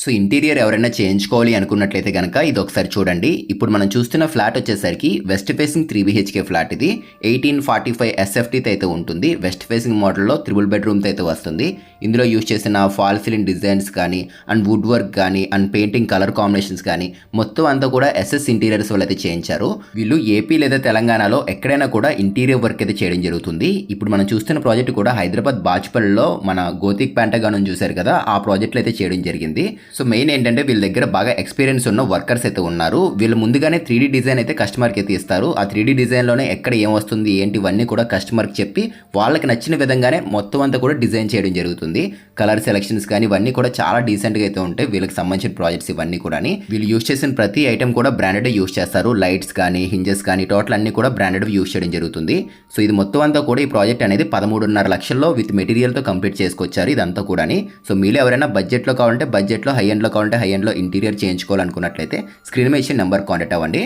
So interior ఎవరైనా చేయించుకోవాలి అనుకున్నట్లయితే కనుక ఇది ఒకసారి చూడండి. ఇప్పుడు మనం చూస్తున్న ఫ్లాట్ వచ్చేసరికి west facing three BHK flat ఇది. ఎయిటీన్ ఫార్టీ ఫైవ్ ఎస్ఎఫ్టీతో అయితే ఉంటుంది. వెస్ట్ ఫేసింగ్ మోడల్లో త్రిబుల్ బెడ్రూమ్తో అయితే వస్తుంది. ఇందులో యూజ్ చేసిన ఫాల్ సీలింగ్ డిజైన్స్ కానీ అండ్ వుడ్ వర్క్ కానీ అండ్ పెయింటింగ్ కలర్ కాంబినేషన్స్ కానీ మొత్తం అంతా కూడా ఎస్ఎస్ ఇంటీరియర్స్ వాళ్ళు అయితే చేయించారు. వీళ్ళు ఏపీ లేదా తెలంగాణలో ఎక్కడైనా కూడా ఇంటీరియర్ వర్క్ అయితే చేయడం జరుగుతుంది. ఇప్పుడు మనం చూస్తున్న ప్రాజెక్ట్ కూడా హైదరాబాద్ బాజ్పల్లిలో మన గోతిక్ ప్యాంటగానం చూశారు కదా ఆ ప్రాజెక్టులు అయితే చేయడం జరిగింది. సో మెయిన్ ఏంటంటే వీళ్ళ దగ్గర బాగా ఎక్స్పీరియన్స్ ఉన్న వర్కర్స్ అయితే ఉన్నారు. వీళ్ళు ముందుగానే త్రీ డిజైన్ అయితే కస్టమర్కి అయితే ఇస్తారు. ఆ త్రీ డిజైన్లోనే ఎక్కడ ఏం వస్తుంది ఏంటి ఇవన్నీ కూడా కస్టమర్కి చెప్పి వాళ్ళకి నచ్చిన విధంగానే మొత్తం అంతా కూడా డిజైన్ చేయడం జరుగుతుంది. కలర్ సెలెక్షన్స్ కానీ ఇవన్నీ కూడా చాలా డీసెంట్గా అయితే ఉంటాయి. వీళ్ళకి సంబంధించిన ప్రాజెక్ట్స్ ఇవన్నీ కూడా వీళ్ళు యూస్ చేసిన ప్రతి ఐటమ్ కూడా బ్రాండెడ్ యూస్ చేస్తారు. లైట్స్ కానీ హింజెస్ కానీ టోటల్ అన్ని కూడా బ్రాండెడ్ యూస్ చేయడం జరుగుతుంది. సో ఇది మొత్తం అంతా కూడా ఈ ప్రాజెక్ట్ అనేది పదమూడున్నర లక్షల్లో విత్ మెటీరియల్తో కంప్లీట్ చేసుకొచ్చారు ఇదంతా కూడా సో మీరు ఎవరైనా బడ్జెట్లో కావాలంటే బడ్జెట్లో హై ఎండ్లో కావాలంటే హై ఎండ్లో ఇంటీరియర్ చేయించుకోవాలనుకున్నట్లయితే స్క్రీన్ మీద ఇచ్చిన నెంబర్ కాంటాక్ట్ అవ్వండి.